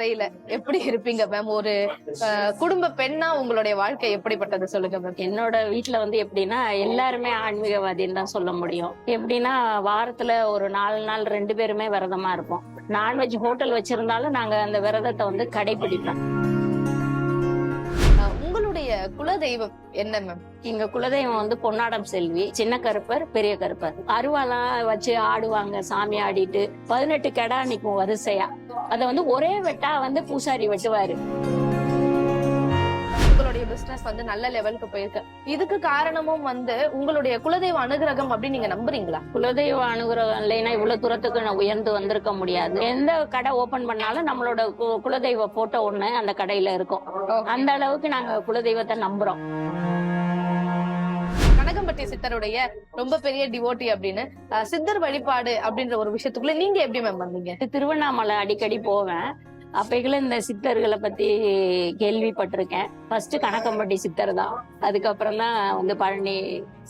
அறையில எப்படி இருப்பீங்க மேம் ஒரு குடும்ப பெண்ணா உங்களுடைய வாழ்க்கை எப்படிப்பட்டது சொல்லுங்க மேம் என்னோட வீட்டுல வந்து எப்படின்னா எல்லாருமே ஆன்மீகவாதின்னு தான் சொல்ல முடியும். எப்படின்னா வாரத்துல ஒரு நாலு நாள் ரெண்டு பேருமே விரதமா இருப்போம். நான்வெஜ் ஹோட்டல் வச்சிருந்தாலும் நாங்க அந்த விரதத்தை வந்து கடைபிடிப்போம். குலதெய்வம் என்ன மேம் எங்க குலதெய்வம் வந்து பொன்னாடம் செல்வி சின்ன கருப்பர் பெரிய கருப்பர். அருவாலாம் வச்சு ஆடுவாங்க சாமி ஆடிட்டு. பதினெட்டு கெடா நிற்கும் வரிசையா. அதை வந்து ஒரே வெட்டா வந்து பூசாரி வெட்டுவாரு. பிசினஸ் வந்து நல்ல லெவலுக்கு போயிருக்கு. இதுக்கு காரணமும் வந்து உங்களுடைய குலதெய்வ அனுகிரகம் அப்படின்னு நீங்க நம்புறீங்களா? குலதெய்வ அனுகிரகம் இல்லைன்னா இவ்வளவு தூரத்துக்கு நான் உயர்ந்து வந்திருக்க முடியாது. எந்த கடை ஓபன் பண்ணாலும் நம்மளோட குலதெய்வ போட்டோ ஒண்ணு அந்த கடையில இருக்கும். அந்த அளவுக்கு நாங்க குலதெய்வத்தை நம்புறோம். கனகம்பட்டி சித்தருடைய ரொம்ப பெரிய டிவோட்டி அப்படின்னு சித்தர் வழிபாடு அப்படின்ற ஒரு விஷயத்துக்குள்ள நீங்க எப்படி மேம் வந்தீங்க? திருவண்ணாமலை அடிக்கடி போவேன். அப்பைக்குள்ள இந்த சித்தர்களை பத்தி கேள்விப்பட்டிருக்கேன். ஃபர்ஸ்ட் கணக்கம்பட்டி சித்தர் தான். அதுக்கப்புறம் தான் வந்து பழனி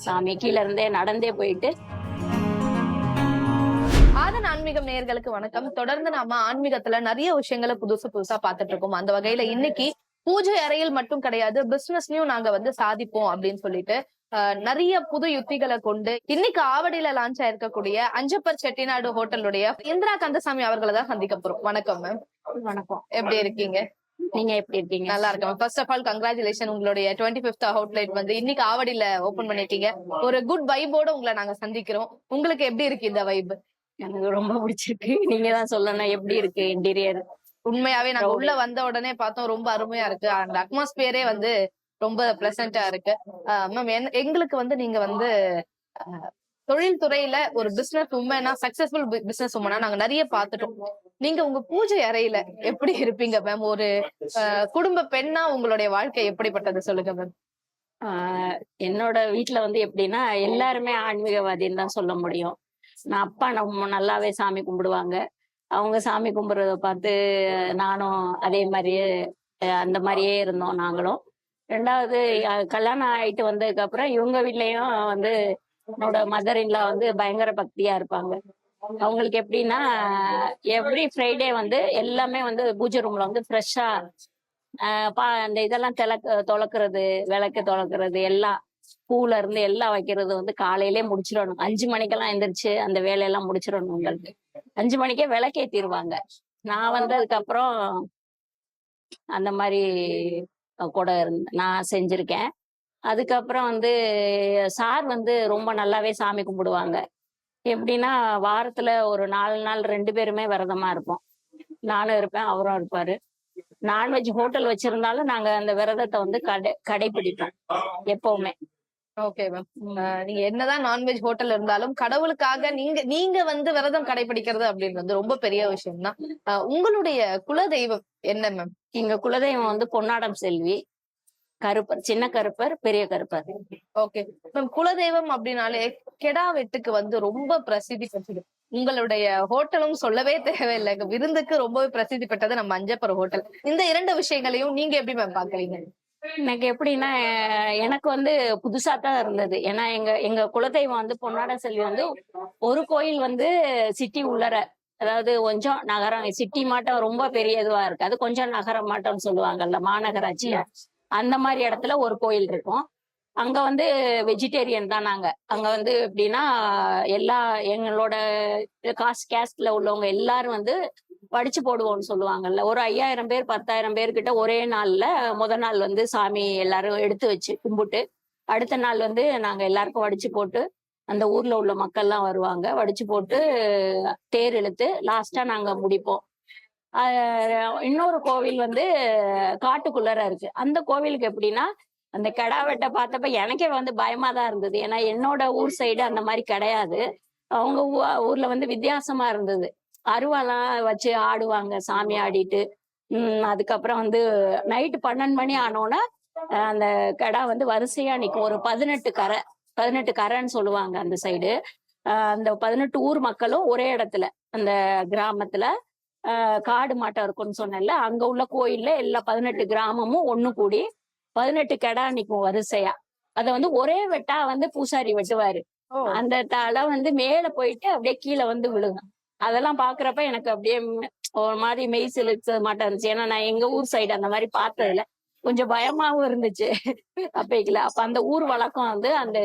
சாமி கீழ இருந்தே நடந்தே போயிட்டு. ஆதன் ஆன்மீகம் நேயர்களுக்கு வணக்கம். தொடர்ந்து நாம ஆன்மீகத்துல நிறைய விஷயங்களை புதுசு புதுசா பாத்துட்டு இருக்கோம். அந்த வகையில இன்னைக்கு பூஜை அறையில் மட்டும் கிடையாது பிசினஸ்லயும் நாங்க வந்து சாதிப்போம் அப்படின்னு சொல்லிட்டு நிறைய புது யுத்திகளை கொண்டு இன்னைக்கு ஆவடியில லான்ச் ஆயிருக்கக்கூடிய அஞ்சப்பர் செட்டிநாடு ஹோட்டலுடைய இந்திரா கந்தசாமி அவர்களை தான் சந்திக்க போறோம். வணக்கம் மேம் வணக்கம். எப்படி இருக்கீங்க? நீங்க எப்படி இருக்கீங்க? நல்லா இருக்கேன் ஃபர்ஸ்ட் ஆஃப் ஆல் கங்க்ராச்சுலேஷன் உங்களுடைய டுவெண்ட்டி ஃபிஃப்த் அவுட்லெட் வந்து இன்னைக்கு ஆவடியில ஓபன் பண்ணிருக்கீங்க ஒரு குட் வைபோட உங்களை நாங்க சந்திக்கிறோம். உங்களுக்கு எப்படி இருக்கு இந்த வைப் எனக்கு ரொம்ப பிடிச்சிருக்கு. நீங்க தான் சொல்லணும் எப்படி இருக்கு இன்டீரியர் உண்மையாவே நாங்க. உள்ள வந்த உடனே பார்த்தோம் ரொம்ப அருமையா இருக்கு. அந்த அட்மாஸ்பியரே வந்து ரொம்ப பிளசண்டா இருக்கு. மேம் எங்களுக்கு வந்து நீங்க வந்து தொழில்துறையில ஒரு பிசினஸ் உமனா சக்சஸ்ஃபுல் பிசினஸ் உமனா நாங்க நிறைய பார்த்துட்டோம் நீங்க உங்க பூஜை அறையில எப்படி இருப்பீங்க மேம் ஒரு குடும்ப பெண்ணா உங்களுடைய வாழ்க்கை எப்படிப்பட்டது சொல்லுங்க மேம் என்னோட வீட்டுல வந்து எப்படின்னா எல்லாருமே ஆன்மீகவாதின்னு தான் சொல்ல முடியும். நான் அப்பா நம்ம நல்லாவே சாமி கும்பிடுவாங்க. அவங்க சாமி கும்பிடுறத பார்த்து நானும் அதே மாதிரியே அந்த மாதிரியே இருந்தோம் நாங்களும். ரெண்டாவது கல்யாணம் ஆயிட்டு வந்ததுக்கு அப்புறம் இவங்க வீட்லயும் வந்து என்னோட மதர் இன்லா வந்து பயங்கர பக்தியா இருப்பாங்க. அவங்களுக்கு எப்படின்னா எவ்ரி ஃப்ரைடே வந்து எல்லாமே வந்து பூஜை ரூம்ல வந்து ஃப்ரெஷ்ஷா பா அந்த இதெல்லாம் திளக்க தொலைக்கிறது விளக்கு தொலைக்கிறது எல்லாம் பூல இருந்து எல்லாம் வைக்கிறது வந்து காலையிலே முடிச்சிடணும். அஞ்சு மணிக்கெல்லாம் எந்திரிச்சு அந்த வேலையெல்லாம் முடிச்சிடணும் உங்களுக்கு. அஞ்சு மணிக்கே விளக்கேத்திடுவாங்க நான் வந்ததுக்கு அப்புறம் அந்த மாதிரி கூட இருந்த நான் செஞ்சிருக்கேன். அதுக்கப்புறம் வந்து சார் வந்து ரொம்ப நல்லாவே சாமி கும்பிடுவாங்க. எப்படின்னா வாரத்துல ஒரு நாலு நாள் ரெண்டு பேருமே விரதமா இருப்போம். நானும் இருப்பேன் அவரும் இருப்பாரு. நான்வெஜ் ஹோட்டல் வச்சிருந்தாலும் நாங்க அந்த விரதத்தை வந்து கடை கடைபிடிப்போம் எப்பவுமே. Okay ma'am. நீங்க என்னதான் நான்வெஜ் ஹோட்டல் இருந்தாலும் கடவுளுக்காக நீங்க நீங்க வந்து விரதம் கடைபிடிக்கிறது அப்படின்றது ரொம்ப பெரிய விஷயம் தான் உங்களுடைய குலதெய்வம் என்ன மேம்? எங்க குலதெய்வம் வந்து பொன்னாடம் செல்வி. கருப்பர் சின்ன கருப்பர் பெரிய கருப்பர். ஓகே மேம் குலதெய்வம் அப்படின்னாலே கெடா வெட்டுக்கு வந்து ரொம்ப பிரசித்தி பெற்றது. உங்களுடைய ஹோட்டலும் சொல்லவே தேவையில்லை. விருந்துக்கு ரொம்பவே பிரசித்தி பெற்றது நம்ம அஞ்சப்பர் ஹோட்டல். இந்த இரண்டு விஷயங்களையும் நீங்க எப்படி மேம் பாக்குறீங்க எனக்கு எப்படின்னா எனக்கு வந்து புதுசா தான் இருந்தது. ஏன்னா எங்க எங்க குலதெய்வம் வந்து பொன்னாடம் செல்வி வந்து ஒரு கோயில் வந்து சிட்டி உள்ளர. அதாவது கொஞ்சம் நகரம் சிட்டி மாட்டம் ரொம்ப பெரிய இதுவா இருக்கு. அது கொஞ்சம் நகரம் மாட்டம்னு சொல்லுவாங்கல்ல மாநகராட்சி. அந்த மாதிரி இடத்துல ஒரு கோயில் இருக்கும். அங்க வந்து வெஜிடேரியன் தான் நாங்க. அங்க வந்து எப்படின்னா எல்லா எங்களோட காஸ்ட் கேஸ்ட்ல உள்ளவங்க எல்லாரும் வந்து வடிச்சு போடுவோம்னு சொல்லுவாங்கல்ல. ஒரு ஐயாயிரம் பேர் பத்தாயிரம் பேர்கிட்ட ஒரே நாள்ல முத நாள் வந்து சாமி எல்லாரும் எடுத்து வச்சு கும்பிட்டு அடுத்த நாள் வந்து நாங்க எல்லாருக்கும் வடிச்சு போட்டு அந்த ஊர்ல உள்ள மக்கள்லாம் வருவாங்க. வடிச்சு போட்டு தேர் இழுத்து லாஸ்டா நாங்க முடிப்போம். இன்னொரு கோவில் வந்து காட்டுக்குள்ளர இருக்கு. அந்த கோவிலுக்கு எப்படின்னா அந்த கிடா வெட்ட பார்த்தப்ப எனக்கே வந்து பயமா தான் இருந்தது. ஏன்னா என்னோட ஊர் சைடு அந்த மாதிரி கிடையாது. அவங்க ஊ- ஊர்ல வந்து வித்தியாசமா இருந்தது. அருவாலாம் வச்சு ஆடுவாங்க சாமி ஆடிட்டு. உம் அதுக்கப்புறம் வந்து நைட்டு பன்னெண்டு மணி ஆனோன்னா அந்த கடா வந்து வரிசையா நிக்கும். ஒரு பதினெட்டு கரை. பதினெட்டு கரைன்னு சொல்லுவாங்க அந்த சைடு அந்த பதினெட்டு ஊர் மக்களும் ஒரே இடத்துல அந்த கிராமத்துல. காடு மாட்டம் இருக்கும்னு சொன்னேன்ல அங்க உள்ள கோயில்ல எல்லா பதினெட்டு கிராமமும் ஒண்ணு கூடி பதினெட்டு கெடா நிக்கும் வரிசையா. அத வந்து ஒரே வெட்டா வந்து பூசாரி வெட்டுவாரு. அந்த தலை வந்து மேல போயிட்டு அப்படியே கீழே வந்து விழுகும். அதெல்லாம் பாக்குறப்ப எனக்கு அப்படியே ஒரு மாதிரி மெய் சிலிர்க்க மாட்டேன் இருந்துச்சு. ஏன்னா நான் எங்க ஊர் சைடு அந்த மாதிரி பார்த்ததுல கொஞ்சம் பயமாவும் இருந்துச்சு. அப்பைக்குல அப்ப அந்த ஊர் வழக்கம் வந்து அந்த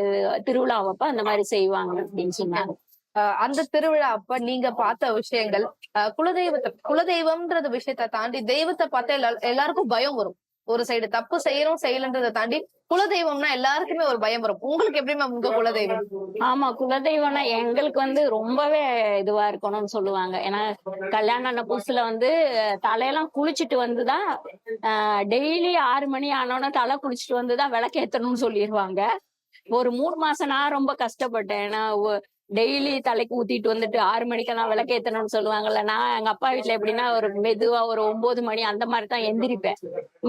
திருவிழாவப்ப அந்த மாதிரி செய்வாங்க அப்படின்னு சொன்னாங்க. அஹ் அந்த திருவிழா அப்ப நீங்க பார்த்த விஷயங்கள் குலதெய்வத்தை குலதெய்வம்ன்றது விஷயத்த தாண்டி தெய்வத்தை பார்த்தா எல்லா- எல்லாருக்கும் பயம் வரும். ஒரு சைடு தப்பு செய்யறோம் செய்யலன்றதை தாண்டி குலதெய்வம்னா எல்லாருக்குமே ஒரு பயம் வரும். உங்களுக்கு எப்படி மேம் உங்க குலதெய்வம்? ஆமா குலதெய்வம்னா எங்களுக்கு வந்து ரொம்பவே இதுவா இருக்கணும்னு சொல்லுவாங்க. ஏன்னா கல்யாணம் ஆன புதுசுல வந்து தலையெல்லாம் குளிச்சுட்டு வந்துதான் டெய்லி ஆறு மணி ஆனோட தலை குளிச்சுட்டு வந்துதான் விளக்கேத்தணும்னு சொல்லிடுவாங்க ஒரு மூணு மாசம் நான் ரொம்ப கஷ்டப்பட்டேன். ஏன்னா டெய்லி தலைக்கு ஊத்திட்டு வந்துட்டு ஆறு மணிக்கெல்லாம் விளக்கேத்தணும்னு சொல்லுவாங்கல்ல. நான் எங்க அப்பா வீட்டுல எப்படின்னா ஒரு மெதுவா ஒரு ஒன்பது மணி அந்த மாதிரி தான் எந்திரிப்பேன்.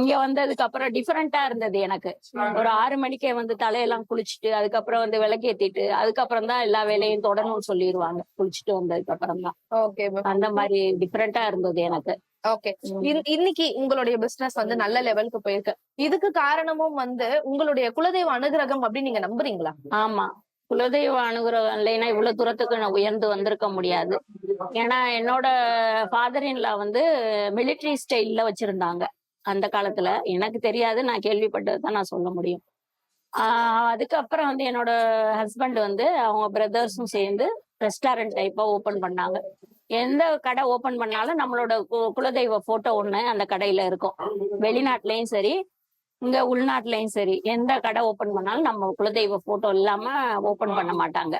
இங்க வந்ததுக்கு அப்புறம் டிஃபரெண்டா இருந்தது எனக்கு. ஒரு ஆறு மணிக்கே வந்து தலையெல்லாம் குளிச்சுட்டு அதுக்கப்புறம் வந்து விளக்கேத்திட்டு அதுக்கப்புறம் தான் எல்லா வேலையும் தொடரணும்னு சொல்லிடுவாங்க குளிச்சுட்டு வந்ததுக்கு அப்புறம் தான். ஓகே அந்த மாதிரி டிஃபரெண்டா இருந்தது எனக்கு. ஓகே இன்னைக்கு உங்களுடைய பிசினஸ் வந்து நல்ல லெவலுக்கு போயிருக்கு. இதுக்கு காரணமும் வந்து உங்களுடைய குலதெய்வ அனுகிரகம் அப்படின்னு நீங்க நம்புறீங்களா? ஆமா. குலதெய்வ அனுகிரகம் இல்லைன்னா இவ்வளவு தூரத்துக்கு நான் உயர்ந்து வந்திருக்க முடியாது. ஏன்னா என்னோட ஃபாதர் இன்லா வந்து மிலிட்ரி ஸ்டைல்ல வச்சிருந்தாங்க அந்த காலத்துல. எனக்கு தெரியாது நான் கேள்விப்பட்டது தான் நான் சொல்ல முடியும். ஆஹ் அதுக்கப்புறம் வந்து என்னோட ஹஸ்பண்ட் வந்து அவங்க பிரதர்ஸும் சேர்ந்து ரெஸ்டாரண்ட் டைப்பா ஓபன் பண்ணாங்க. எந்த கடை ஓபன் பண்ணாலும் நம்மளோட கு- குலதெய்வ போட்டோ ஒண்ணு அந்த கடையில இருக்கும். வெளிநாட்டுலயும் சரி இங்க உள்நாட்டுலயும் சரி எந்த கடை ஓபன் பண்ணாலும் நம்ம குலதெய்வ போட்டோ இல்லாம ஓபன் பண்ண மாட்டாங்க.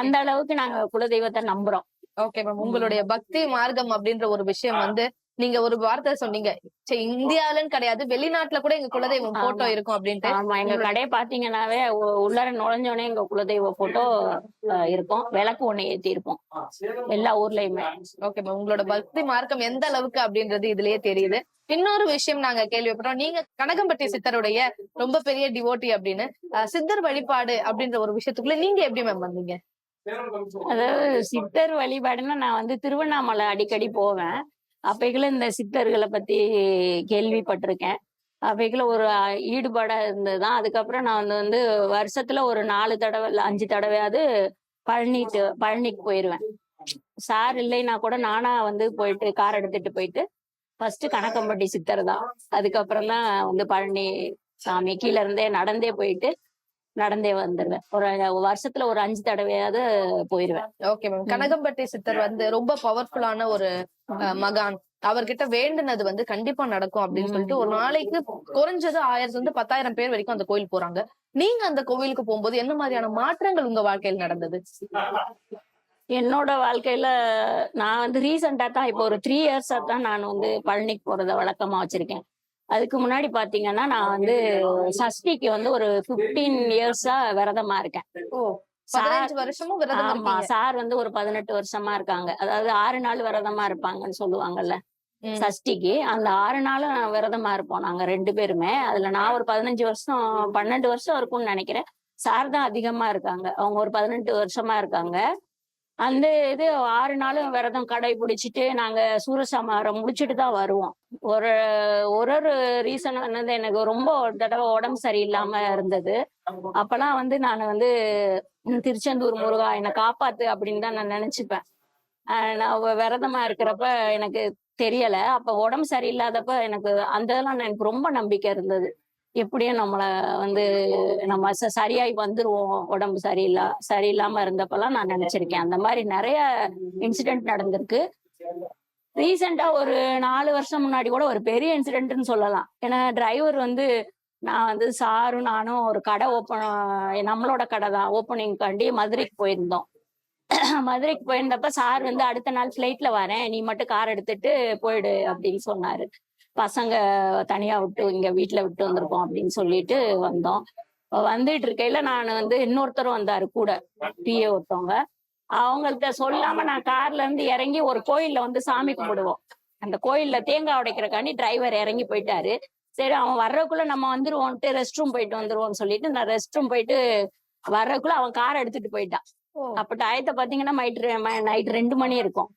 அந்த அளவுக்கு நாங்க குலதெய்வத்தை நம்புறோம். ஓகே மேம் உங்களுடைய பக்தி மார்க்கம் அப்படின்ற ஒரு விஷயம் வந்து நீங்க ஒரு வார்த்தை சொன்னீங்க. சரி இந்தியாலன்னு கிடையாது. வெளிநாட்டுல கூட எங்க குலதெய்வம் போட்டோ. இருக்கும் அப்படின்ட்டு. ஆமா எங்க கடையை பாத்தீங்கன்னாவே உள்ளார நுழைஞ்சோடனே எங்க குலதெய்வ போட்டோ இருக்கும். விளக்கு ஒண்ணு ஏத்தி இருப்போம் எல்லா ஊர்லயுமே. ஓகே உங்களோட பக்தி மார்க்கம் எந்த அளவுக்கு அப்படின்றது இதுலயே தெரியுது. இன்னொரு விஷயம் நாங்க கேள்விப்பட்டோம். நீங்க கனகம்பட்டி சித்தருடைய ரொம்ப பெரிய டிவோட்டி அப்படின்னு சித்தர் வழிபாடு அப்படின்ற ஒரு விஷயத்துக்குள்ள நீங்க எப்படி மேம் வந்தீங்க? அதாவது சித்தர் வழிபாடுன்னா நான் வந்து திருவண்ணாமலை அடிக்கடி போவேன். அப்பைக்குள்ள இந்த சித்தர்களை பத்தி கேள்விப்பட்டிருக்கேன். அப்பைக்குள்ள ஒரு ஈடுபாடா இருந்ததுதான். அதுக்கப்புறம் நான் வந்து வந்து வருஷத்துல ஒரு நாலு தடவை இல்ல அஞ்சு தடவையாவது பழனிட்டு பழனிக்கு போயிருவேன். சார் இல்லைன்னா கூட நானா வந்து போயிட்டு கார் எடுத்துட்டு போயிட்டு ஃபர்ஸ்ட் கணக்கம்பட்டி சித்தர் தான். அதுக்கப்புறம் தான் வந்து பழனி சாமி கீழ இருந்தே நடந்தே போயிட்டு நடந்தே வந்துடுவேன் ஒரு வருஷத்துல ஒரு அஞ்சு தடவையாவது போயிருவேன். ஓகே மேம் கனகம்பட்டி சித்தர் வந்து ரொம்ப பவர்ஃபுல்லான ஒரு மகான். அவர்கிட்ட வேண்டுனது வந்து கண்டிப்பா நடக்கும் அப்படின்னு சொல்லிட்டு ஒரு நாளைக்கு குறைஞ்சது ஆயிரத்துல இருந்து பத்தாயிரம் பேர் வரைக்கும் அந்த கோயில் போறாங்க. நீங்க அந்த கோவிலுக்கு போகும்போது என்ன மாதிரியான மாற்றங்கள் உங்க வாழ்க்கையில் நடந்தது? என்னோட வாழ்க்கையில நான் வந்து ரீசெண்டா தான் இப்போ ஒரு த்ரீ இயர்ஸா தான் நான் வந்து பழனிக்கு போறத வழக்கமா வச்சிருக்கேன். அதுக்கு முன்னாடி பாத்தீங்கன்னா நான் வந்து சஷ்டிக்கு வந்து ஒரு 15 இயர்ஸா விரதமா இருக்கேன். ஆமா சார் வந்து ஒரு பதினெட்டு வருஷமா இருக்காங்க. அதாவது ஆறு நாள் விரதமா இருப்பாங்கன்னு சொல்லுவாங்கல்ல. சஷ்டிக்கு அந்த ஆறு நாளும் விரதமா இருப்போம் நாங்க ரெண்டு பேருமே. அதுல நான் ஒரு பதினஞ்சு வருஷம் பன்னெண்டு வருஷம் இருக்கும்னு நினைக்கிறேன். சார் தான் அதிகமா இருக்காங்க. அவங்க ஒரு பதினெட்டு வருஷமா இருக்காங்க. அந்த இது ஆறு நாளும் விரதம் கடைபிடிச்சிட்டு நாங்க சூரசமாரம் முடிச்சுட்டு தான் வருவோம். ஒரு ஒரு ஒரு ரீசன் வந்து எனக்கு ரொம்ப ஒரு தடவை உடம்பு சரியில்லாம இருந்தது. அப்பெல்லாம் வந்து நான் வந்து திருச்செந்தூர் முருகா என்னை காப்பாத்து அப்படின்னு தான் நான் நினைச்சுப்பேன். நான் விரதமா இருக்கிறப்ப எனக்கு தெரியல. அப்ப உடம்பு சரியில்லாதப்ப எனக்கு அந்த இதெல்லாம் எனக்கு ரொம்ப நம்பிக்கை இருந்தது. எப்படியும் நம்மளை வந்து நம்ம ச- சரியாய் வந்துருவோம் உடம்பு சரியில்லா சரியில்லாம இருந்தப்பெல்லாம் நான் நினைச்சிருக்கேன். அந்த மாதிரி நிறைய இன்சிடென்ட் நடந்திருக்கு. ரீசெண்டா ஒரு நாலு வருஷம் முன்னாடி கூட ஒரு பெரிய இன்சிடென்ட்னு சொல்லலாம். ஏன்னா டிரைவர் வந்து நான் வந்து சாரும் நானும் ஒரு கடை ஓப்பன் நம்மளோட கடை தான். ஓப்பனிங்காண்டி மதுரைக்கு போயிருந்தோம். மதுரைக்கு போயிருந்தப்ப சார் வந்து அடுத்த நாள் ஃபிளைட்ல வரேன். நீ மட்டும் கார் எடுத்துட்டு போயிடு அப்படின்னு சொன்னாரு. பசங்க தனியா விட்டு இங்க வீட்டுல விட்டு வந்திருக்கோம் அப்படின்னு சொல்லிட்டு வந்தோம். வந்துட்டு இருக்கையில நான் வந்து இன்னொருத்தரும் வந்தாரு கூட பிஏ ஒருத்தவங்க. அவங்கள்ட்ட சொல்லாம நான் கார்ல இருந்து இறங்கி ஒரு கோயில்ல வந்து சாமி கும்பிடுவோம். அந்த கோயில்ல தேங்காய் உடைக்கிறக்காண்டி டிரைவர் இறங்கி போயிட்டாரு. சரி அவன் வர்றதுக்குள்ள நம்ம வந்துருவோம்ட்டு ரெஸ்ட் ரூம் போயிட்டு வந்துருவோம்னு சொல்லிட்டு நான் ரெஸ்ட் ரூம் போயிட்டு வர்றதுக்குள்ள அவன் கார் எடுத்துட்டு போயிட்டான். அப்ப டயத்தை பாத்தீங்கன்னா நைட் நைட் ரெண்டு மணி இருக்கும்.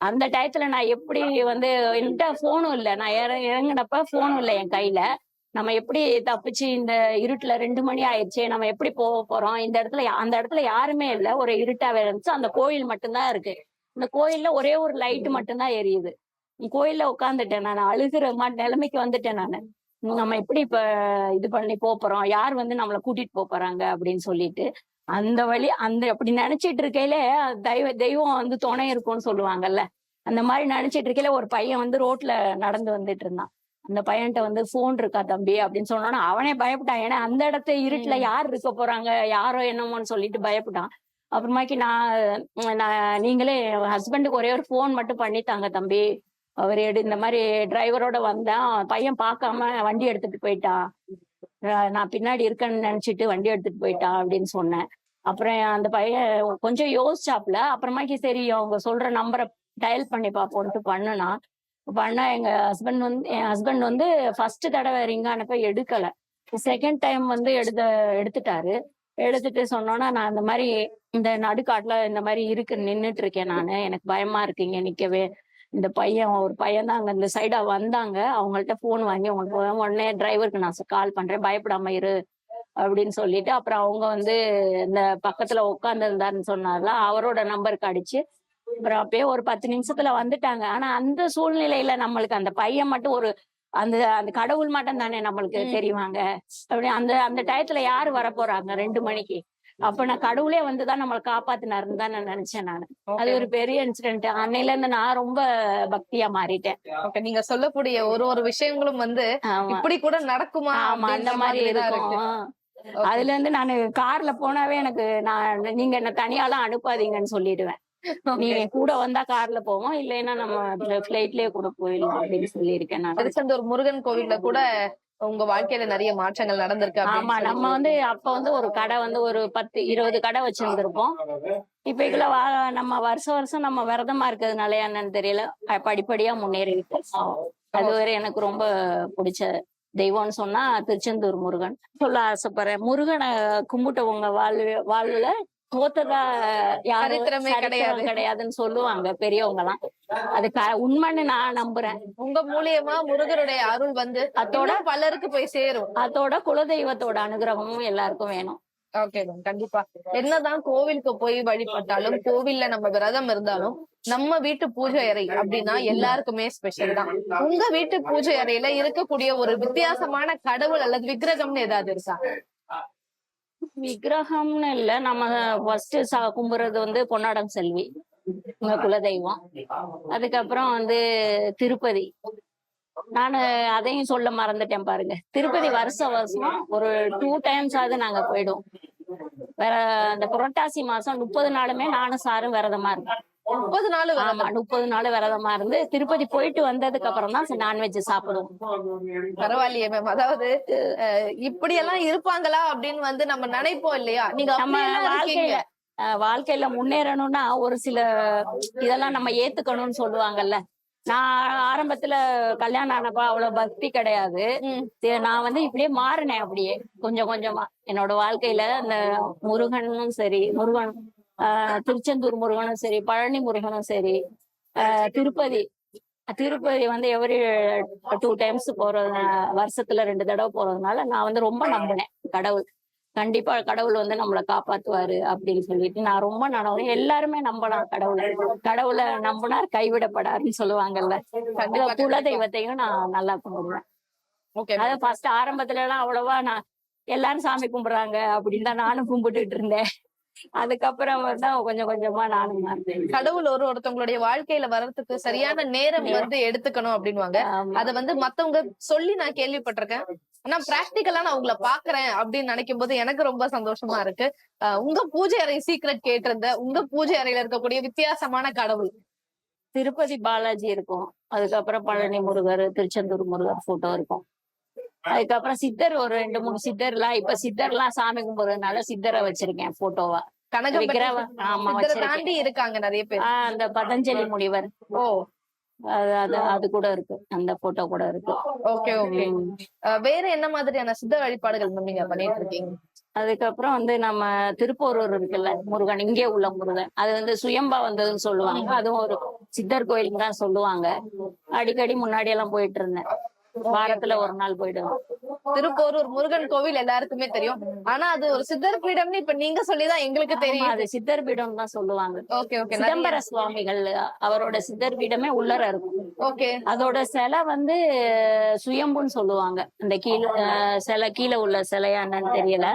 அந்த டயத்துல நான் எப்படி வந்து என்கிட்ட போனும் இல்ல. நான் இறங்கினப்ப இறங்குனப்ப போனும் இல்ல என் கையில. நம்ம எப்படி தப்பிச்சு இந்த இருட்டுல ரெண்டு மணி ஆயிடுச்சு நம்ம எப்படி போக போறோம்? இந்த இடத்துல யா- அந்த இடத்துல யாருமே இல்ல. ஒரு இருட்டாவே இருந்துச்சு அந்த கோயில் மட்டும்தான் இருக்கு. இந்த கோயில்ல ஒரே ஒரு லைட் மட்டும்தான் எரியுது. கோயில்ல உட்காந்துட்டேன் நான். அழுகிற மாதிரி நிலைமைக்கு வந்துட்டேன் நான். நம்ம எப்படி இப்ப இது பண்ணி போறோம்? யார் வந்து நம்மளை கூட்டிட்டு போறாங்க? அப்படின்னு சொல்லிட்டு அந்த வழி அந்த அப்படி நினைச்சிட்டு இருக்கையில தெய்வ தெய்வம் வந்து துணை இருக்கும்னு சொல்லுவாங்கல்ல. அந்த மாதிரி நினைச்சிட்டு இருக்கையில ஒரு பையன் வந்து ரோட்ல நடந்து வந்துட்டு இருந்தான். அந்த பையன்கிட்ட வந்து போன் இருக்கா தம்பி? அப்படின்னு சொன்னோன்னா அவனே பயப்பட்டான். ஏன்னா அந்த இடத்த இருட்டுல. யார் இருக்க போறாங்க? யாரோ என்னமோன்னு சொல்லிட்டு பயப்பட்டான். அப்புறமாக்கி நான் நான் நீங்களே ஹஸ்பண்டுக்கு ஒரே ஒரு ஃபோன் மட்டும் பண்ணித்தாங்க தம்பி. அவர் எடு இந்த மாதிரி டிரைவரோட வந்தான் பையன் பார்க்காம வண்டி எடுத்துட்டு போயிட்டான் நான் பின்னாடி இருக்கேன்னு நினைச்சிட்டு வண்டி எடுத்துட்டு போயிட்டான் அப்படின்னு சொன்னேன். அப்புறம் அந்த பையன் கொஞ்சம் யோசிச்சாப்ல அப்புறமாக்கி சரி அவங்க சொல்ற நம்பரை டயல் பண்ணி பார்ப்போம்ட்டு பண்ணுனா பண்ணா எங்க ஹஸ்பண்ட் வந்து என் ஹஸ்பண்ட் வந்து ஃபர்ஸ்ட் தடவை ரிங் அனுப்ப எடுக்கல. செகண்ட் டைம் வந்து எடுத்த எடுத்துட்டாரு. எடுத்துட்டு சொன்னோன்னா நான் இந்த மாதிரி இந்த நடுக்காட்டுல இந்த மாதிரி இருக்கு நின்னுட்டு இருக்கேன் நானு. எனக்கு பயமா இருக்கீங்க நிக்கவே. இந்த பையன் ஒரு பையன் தான் அங்க இந்த சைடா வந்தாங்க. அவங்கள்ட்ட போன் வாங்கி உங்களுக்கு உடனே டிரைவருக்கு நான் கால் பண்றேன். பயப்படாம இரு. அப்படின்னு சொல்லிட்டு அப்புறம் அவங்க வந்து இந்த பக்கத்துல உட்கார்ந்து இருந்தாருன்னு சொன்னார்ல அவரோட நம்பருக்கு அடிச்சு அப்புறம் அப்பயே ஒரு பத்து நிமிஷத்துல வந்துட்டாங்க. ஆனா அந்த சூழ்நிலையில நம்மளுக்கு அந்த பையன் மட்டும் ஒரு அந்த அந்த கடவுள் மட்டும் தானே நம்மளுக்கு. தெரிவாங்க அப்படி அந்த அந்த டயத்துல யாரு வர போறாங்க ரெண்டு மணிக்கு? அப்ப நான் கடவுளே வந்துதான் நம்மளை காப்பாத்தினாருன்னு தான் நான் நினைச்சேன் நான். அது ஒரு பெரிய இன்சிடென்ட் அன்னையில இருந்து நான் ரொம்ப பக்தியா மாறிட்டேன். நீங்க சொல்லக்கூடிய ஒரு ஒரு விஷயங்களும் வந்து இப்படி கூட நடக்குமா ஆமா அந்த மாதிரி இருக்கும். அதுல இருந்து நான் கார்ல போனாவே எனக்கு நான் நீங்க என்ன தனியாலாம் அனுப்பாதீங்கன்னு சொல்லிடுவேன். நீங்க. கூட வந்தா கார்ல போவோம் இல்லைன்னா நம்ம பிளைட்லயே கூட போயிடலாம் அப்படின்னு சொல்லியிருக்கேன் நான். திருச்செந்தூர் முருகன் கோவில்ல கூட உங்க வாழ்க்கையில நிறைய மாற்றங்கள் நடந்திருக்கு ஆமா நம்ம வந்து அப்ப வந்து ஒரு கடை வந்து ஒரு பத்து இருபது கடை வச்சிருந்திருப்போம். இப்ப இதுல நம்ம வருஷம் வருஷம் நம்ம விரதமா இருக்கிறதுனால என்னன்னு தெரியல. படிப்படியா முன்னேறி அது வரை எனக்கு ரொம்ப பிடிச்ச தெய்வம்னு சொன்னா திருச்செந்தூர் முருகன். சொல்ல ஆசைப்படுறேன். முருகனை கும்பிட்டவங்க வாழ்வு வாழ்வுல தோத்ததா யாரும் கிடையாது. கிடையாதுன்னு சொல்லுவாங்க பெரியவங்க எல்லாம் அது உண்மைன்னு நான் நம்புறேன். உங்க மூலியமா முருகருடைய அருள் வந்து அதோட பலருக்கு போய் சேரும். அதோட குலதெய்வத்தோட அனுகிரகமும் எல்லாருக்கும் வேணும். ஓகே மேம் கண்டிப்பா. என்னதான் கோவிலுக்கு போய் வழிபட்டாலும் கோவில்ல நம்ம விரதம் இருந்தாலும் நம்ம வீட்டு பூஜை அறை அப்படின்னா எல்லாருக்குமே ஸ்பெஷல் தான். உங்க வீட்டு பூஜை அறையில இருக்கக்கூடிய ஒரு வித்தியாசமான கடவுள் அல்லது விக்கிரகம்னு ஏதாவது இருக்கா? விக்கிரகம்னு இல்ல. நம்ம ஃபர்ஸ்ட் கும்பிடுறது வந்து பொன்னாடம் செல்வி உங்க குலதெய்வம். அதுக்கப்புறம் வந்து திருப்பதி. நான் அதையும் சொல்ல மறந்துட்டேன் பாருங்க. திருப்பதி வருஷம் வருஷம் ஒரு டூ டைம்ஸ் ஆகுது நாங்க போயிடுவோம். வேற அந்த புரட்டாசி மாசம் முப்பது நாளுமே நானும் சாரும் விரதமா இருக்கேன் முப்பது நாள் ஆமா விரதம் முப்பது நாள் விரதமா இருந்து திருப்பதி போயிட்டு வந்ததுக்கு அப்புறம் தான் நான்வெஜ் சாப்பிடுவோம். பரவாயில்லையே மேம் அதாவது அஹ், இப்படியெல்லாம் இருப்பாங்களா அப்படின்னு வந்து நம்ம நினைப்போம் இல்லையா? நீங்க நம்ம வாழ்க்கையில வாழ்க்கையில முன்னேறணும்னா ஒரு சில இதெல்லாம் நம்ம ஏத்துக்கணும்னு சொல்லுவாங்கல்ல. நான் ஆரம்பத்துல கல்யாணம் ஆனப்ப அவ்வளவு பக்தி கிடையாது. நான் வந்து இப்படியே மாறினேன் அப்படியே கொஞ்சம் கொஞ்சமா. என்னோட வாழ்க்கையில அந்த முருகனும் சரி முருகன் ஆஹ் திருச்செந்தூர் முருகனும் சரி பழனி முருகனும் சரி ஆஹ் திருப்பதி. திருப்பதி வந்து எவரி டூ டைம்ஸ் போறது வருஷத்துல ரெண்டு தடவை போறதுனால நான் வந்து ரொம்ப நம்பினேன் கடவுள். கண்டிப்பா கடவுள் வந்து நம்மளை காப்பாத்துவாரு அப்படின்னு சொல்லிட்டு நான் ரொம்ப நம்புறேன் எல்லாருமே நம்பலாம் கடவுளை. கடவுளை நம்பினார் கைவிடப்படாருன்னு சொல்லுவாங்கல்ல. குல. தெய்வத்தையும் நான் நல்லா கும்பிடுவேன். அதாவது ஃபர்ஸ்ட் ஆரம்பத்துல எல்லாம் அவ்வளவா நான் எல்லாரும் சாமி கும்பிடுறாங்க அப்படின்னு தான் நானும் கும்பிட்டுட்டு இருந்தேன். அதுக்கப்புறம் தான் கொஞ்சம் கொஞ்சமா நானும் மாறினேன். கடவுள் ஒரு ஒருத்தவங்களுடைய வாழ்க்கையில வர்றதுக்கு சரியான நேரம் வந்து எடுத்துக்கணும் அப்படின்னுவாங்க. ஆமா. அத வந்து மத்தவங்க சொல்லி நான் கேள்விப்பட்டிருக்கேன். ஆனா பிராக்டிக்கலா நான் உங்களை பாக்குறேன் அப்படின்னு நினைக்கும் போது எனக்கு ரொம்ப சந்தோஷமா இருக்கு. உங்க பூஜை அறை சீக்ரெட் கேட்டிருந்த உங்க பூஜை அறையில இருக்கக்கூடிய வித்தியாசமான கடவுள். திருப்பதி பாலாஜி இருக்கும். அதுக்கப்புறம் பழனி முருகர் திருச்செந்தூர் முருகர் போட்டோ இருக்கும். அதுக்கப்புறம் சித்தர் ஒரு ரெண்டு மூணு சித்தர்லாம். இப்ப சித்தர்லாம் சாமி கும்பிடுறதுனால சித்தரை வச்சிருக்கேன் போட்டோவா விக்கிரகம் ஆமா தாண்டி இருக்காங்க நிறைய பேர். அந்த பதஞ்சலி முனிவர். ஓ அது அது அது கூட இருக்கு. அந்த போட்டோ கூட இருக்கு. Okay okay. வேற என்ன மாதிரியான சித்த வழிபாடுகள் நீங்க பண்ணிட்டு இருக்கீங்க அதுக்கப்புறம் வந்து நம்ம திருப்போரூர் இருக்குல்ல முருகன். இங்கே உள்ள முருகன். அது வந்து சுயம்பா வந்ததுன்னு சொல்லுவாங்க. அதுவும் ஒரு சித்தர் கோயிலுக்கு தான் சொல்லுவாங்க. அடிக்கடி முன்னாடி எல்லாம் போயிட்டு இருந்தேன். வாரத்துல ஒரு நாள் போயிடுவேன். திருப்போரூர் முருகன் கோவில் எல்லாருக்குமே தெரியும். ஆனா அது ஒரு சித்தர் பீடம்னு இப்ப நீங்க சொல்லிதான் எங்களுக்கு தெரியும். அது சித்தர் பீடம் தான் சொல்லுவாங்க. Okay okay. சிதம்பர சுவாமிகள் அவரோட சித்தர் பீடமே உள்ளர இருக்கும். ஓகே. அதோட சிலை வந்து சுயம்புன்னு சொல்லுவாங்க. இந்த கீழே சிலை கீழே உள்ள சிலையா என்னன்னு தெரியல.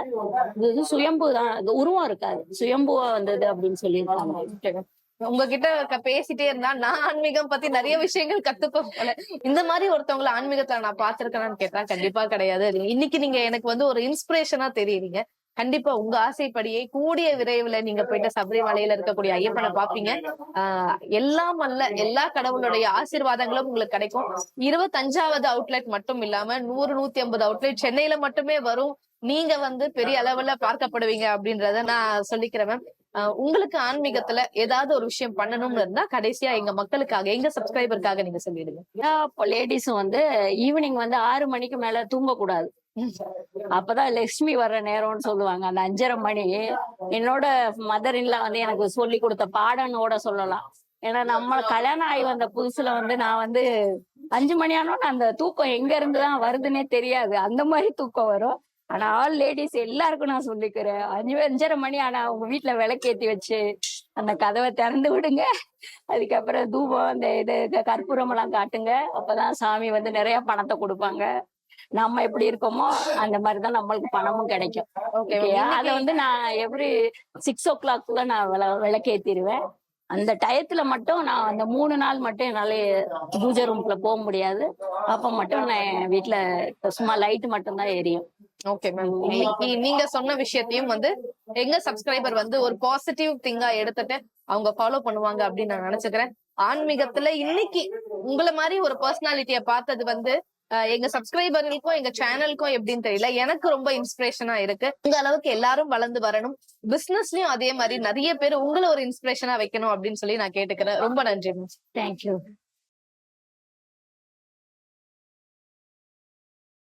இது சுயம்பு தான். உருவம் இருக்காது. சுயம்புவா வந்தது அப்படின்னு சொல்லியிருக்காங்க. உங்ககிட்ட பேசிட்டே இருந்தா நான் ஆன்மீகம் பத்தி நிறைய விஷயங்கள் கத்துப்பேன் போல. இந்த மாதிரி ஒருத்தவங்கள ஆன்மீகத்துல நான் பாத்திருக்கேனான்னு கேட்டா கண்டிப்பா கிடையாது. இன்னைக்கு நீங்க எனக்கு வந்து ஒரு இன்ஸ்பிரேஷனா தெரியுறீங்க. கண்டிப்பா உங்க ஆசைப்படியே கூடிய விரைவுல நீங்க போயிட்டு சபரிமலையில இருக்கக்கூடிய ஐயப்பனை பாப்பீங்க ஆஹ் எல்லாம் அல்ல எல்லா கடவுளுடைய ஆசீர்வாதங்களும் உங்களுக்கு கிடைக்கும். இருபத்தஞ்சாவது அவுட்லெட் மட்டும் இல்லாம நூறு நூத்தி ஐம்பது அவுட்லெட் சென்னையில மட்டுமே வரும். நீங்க வந்து பெரிய அளவுல பார்க்கப்படுவீங்க அப்படின்றத நான் சொல்லிக்கிறேன் மேம் உங்களுக்கு ஆன்மீகத்துல ஏதாவது ஒரு விஷயம் பண்ணணும்னு இருந்தா கடைசியா எங்க மக்களுக்காக எங்க சப்ஸ்கிரைபருக்காக நீங்க சொல்லிடுங்க. லேடிஸும் வந்து ஈவினிங் வந்து ஆறு மணிக்கு மேல தூங்கக்கூடாது. அப்பதான் லட்சுமி வர்ற நேரம்னு சொல்லுவாங்க. அந்த அஞ்சரை மணி என்னோட மதர் இல்ல வந்து எனக்கு சொல்லி கொடுத்த பாடனோட சொல்லலாம். ஏன்னா நம்ம கல்யாணம் ஆகி வந்த புதுசுல வந்து நான் வந்து அஞ்சு மணி ஆனோன்னு அந்த தூக்கம் எங்க இருந்துதான் வருதுன்னே தெரியாது. அந்த மாதிரி தூக்கம் வரும். ஆனா ஆல் லேடிஸ் எல்லாருக்கும் நான் சொல்லிக்கிறேன். அஞ்சு அஞ்சரை மணி ஆனா உங்க வீட்டுல விளக்கேத்தி வச்சு அந்த கதவை திறந்து விடுங்க. அதுக்கப்புறம் தூபம் அந்த இது கற்பூரம் எல்லாம் காட்டுங்க. அப்பதான் சாமி வந்து நிறைய பணத்தை கொடுப்பாங்க. நம்ம எப்படி இருக்கோமோ அந்த மாதிரிதான் நம்மளுக்கு பணமும் கிடைக்கும். ஓகே ஓகே அத வந்து நான் எவ்ரி சிக்ஸ் ஓ கிளாக்குள்ள நான் விள விளக்கேத்திடுவேன் அந்த டயத்துல மட்டும் நான் அந்த மூணு நாள் மட்டும் என்னால பூஜை ரூம்குள்ள போக முடியாது. அப்ப மட்டும் நான் என் வீட்டுல சும்மா லைட் மட்டும் தான் எரியும். ஓகே மேம் இன்னைக்கு நீங்க சொன்ன விஷயத்தையும் வந்து எங்க சப்ஸ்கிரைபர் வந்து ஒரு பாசிட்டிவ் திங்கா எடுத்துட்டு அவங்க ஃபாலோ பண்ணுவாங்க அப்படின்னு நான் நினைச்சுக்கிறேன். ஆன்மீகத்துல இன்னைக்கு உங்களை மாதிரி ஒரு பர்சனாலிட்டிய பார்த்தது வந்து எங்க சப்ஸ்கிரைபர்களுக்கும் எங்க சேனலுக்கும் எப்படின்னு தெரியல. எனக்கு ரொம்ப இன்ஸ்பிரேஷனா இருக்கு. உங்க அளவுக்கு எல்லாரும் வளர்ந்து வரணும். பிசினஸ்லயும் அதே மாதிரி நிறைய பேர் உங்களை ஒரு இன்ஸ்பிரேஷனா வைக்கணும் அப்படின்னு சொல்லி நான் கேட்டுக்கிறேன். ரொம்ப நன்றி மேம் தேங்க்யூ